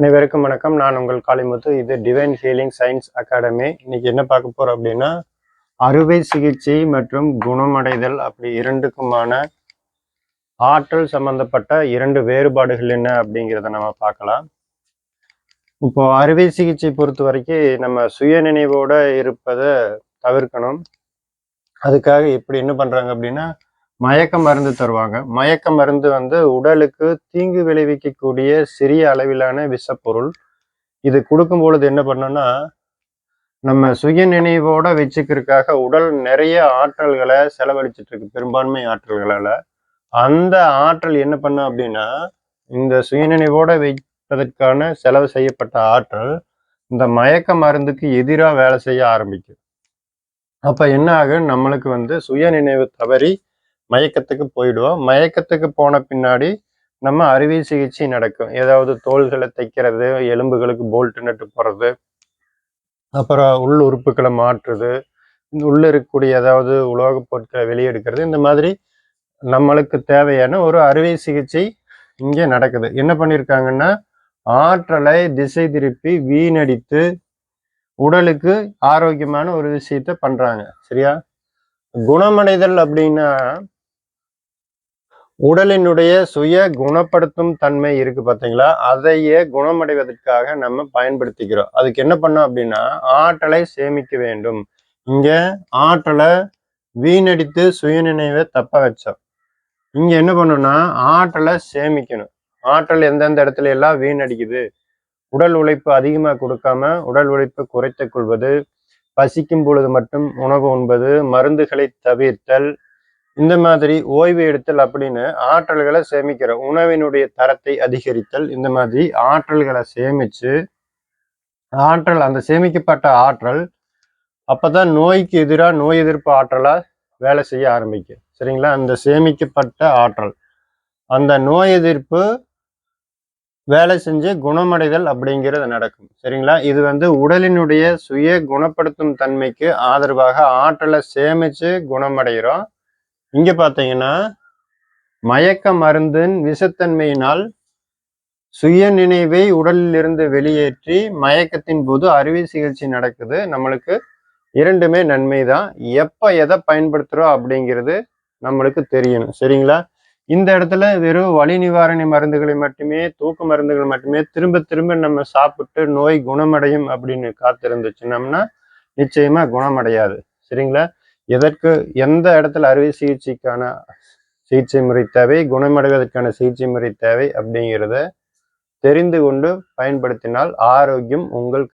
அனைவருக்கும் வணக்கம். நான் உங்கள் காளிமுத்து. இது டிவைன் ஹீலிங் சயின்ஸ் அகாடமி இன்னைக்கு என்ன பார்க்க போறோம் அப்படின்னா அறுவை சிகிச்சை மற்றும் குணமடைதல் அப்படி இரண்டுக்குமான ஆற்றல் சம்பந்தப்பட்ட இரண்டு வேறுபாடுகள் என்ன அப்படிங்கிறத நம்ம பார்க்கலாம். இப்போ அறுவை சிகிச்சை பொறுத்த வரைக்கும் நம்ம சுய நினைவோட இருப்பதை தவிர்க்கணும். அதுக்காக இப்படி என்ன பண்றாங்க அப்படின்னா மயக்க மருந்து தருவாங்க. மயக்க மருந்து வந்து உடலுக்கு தீங்கு விளைவிக்கக்கூடிய சிறிய அளவிலான விஷப்பொருள். இது கொடுக்கும் பொழுது என்ன பண்ணோம்னா நம்ம சுய நினைவோட வச்சுக்கிறதுக்காக உடல் நிறைய ஆற்றல்களை செலவழிச்சிட்டு இருக்கு பெரும்பான்மை ஆற்றல்களால. அந்த ஆற்றல் என்ன பண்ண அப்படின்னா இந்த சுயநினைவோட வைப்பதற்கான செலவு செய்யப்பட்ட ஆற்றல் இந்த மயக்க மருந்துக்கு எதிராக வேலை செய்ய ஆரம்பிக்கும். அப்ப என்ன ஆகும்? நம்மளுக்கு வந்து சுய நினைவு தவறி மயக்கத்துக்கு போயிடுவோம். மயக்கத்துக்கு போன பின்னாடி நம்ம அறுவை சிகிச்சை நடக்கும். ஏதாவது தோள்களை தைக்கிறது எலும்புகளுக்கு போல்ட் நட்டு போடுறது அப்புறம் உள் உறுப்புகளை மாற்றுறது உள்ள இருக்கக்கூடிய ஏதாவது உலோகப் பொருட்களை வெளியெடுக்கிறது. இந்த மாதிரி நம்மளுக்கு தேவையான ஒரு அறுவை சிகிச்சை இங்கே நடக்குது. என்ன பண்ணியிருக்காங்கன்னா ஆற்றலை திசை திருப்பி வீணடித்து உடலுக்கு ஆரோக்கியமான ஒரு விஷயத்த பண்றாங்க. சரியா? குணமடைதல் அப்படின்னா உடலினுடைய சுய குணப்படுத்தும் தன்மை இருக்கு பார்த்தீங்களா அதையே குணமடைவதற்காக நம்ம பயன்படுத்திக்கிறோம். அதுக்கு என்ன பண்ணோம் அப்படின்னா ஆற்றலை சேமிக்க வேண்டும். இங்க ஆற்றலை வீணடித்து சுயநினைவை தப்ப வச்சோம். இங்க என்ன பண்ணணும்னா ஆற்றலை சேமிக்கணும். ஆற்றல் எந்தெந்த இடத்துல எல்லாம் வீணடிக்குது? உடல் உழைப்பு அதிகமாக கொடுக்காம உடல் உழைப்பு குறைத்துக் கொள்வது பசிக்கும் பொழுது மட்டும் உணவு உண்பது மருந்துகளை தவிர்த்தல் இந்த மாதிரி ஓய்வு எடுத்தல் அப்படின்னு ஆற்றல்களை சேமிக்கிற உணவினுடைய தரத்தை அதிகரித்தல் இந்த மாதிரி ஆற்றல்களை சேமிச்சு ஆற்றல் அந்த சேமிக்கப்பட்ட ஆற்றல் அப்பதான் நோய்க்கு எதிராக நோய் எதிர்ப்பு ஆற்றலா வேலை செய்ய ஆரம்பிக்கும். சரிங்களா? அந்த சேமிக்கப்பட்ட ஆற்றல். அந்த நோய் எதிர்ப்பு வேலை செஞ்சு குணமடைதல் அப்படிங்கிறது நடக்கும். சரிங்களா? இது வந்து உடலினுடைய சுய குணப்படுத்தும் தன்மைக்கு ஆதரவாக ஆற்றலை சேமிச்சு குணமடைகிறோம். இங்க பாத்தீங்கன்னா மயக்க மருந்தின் விஷத்தன்மையினால் சுய நினைவை உடலில் இருந்து வெளியேற்றி மயக்கத்தின் போது அறுவை சிகிச்சை நடக்குது. நம்மளுக்கு இரண்டுமே நன்மை தான் எப்ப எதை பயன்படுத்துறோம் அப்படிங்கிறது நம்மளுக்கு தெரியணும். சரிங்களா? இந்த இடத்துல வெறும் வலி நிவாரணி மருந்துகளை மட்டுமே தூக்க மருந்துகள் மட்டுமே திரும்ப திரும்ப நம்ம சாப்பிட்டு நோய் குணமடையும் அப்படின்னு காத்திருந்துச்சுனோம்னா நிச்சயமா குணமடையாது. சரிங்களா? எதற்கு எந்த இடத்துல அறுவை சிகிச்சைக்கான சிகிச்சை முறை தேவை குணமடைவதற்கான சிகிச்சை முறை தேவை அப்படிங்கிறத தெரிந்து கொண்டு பயன்படுத்தினால் ஆரோக்கியம் உங்கள்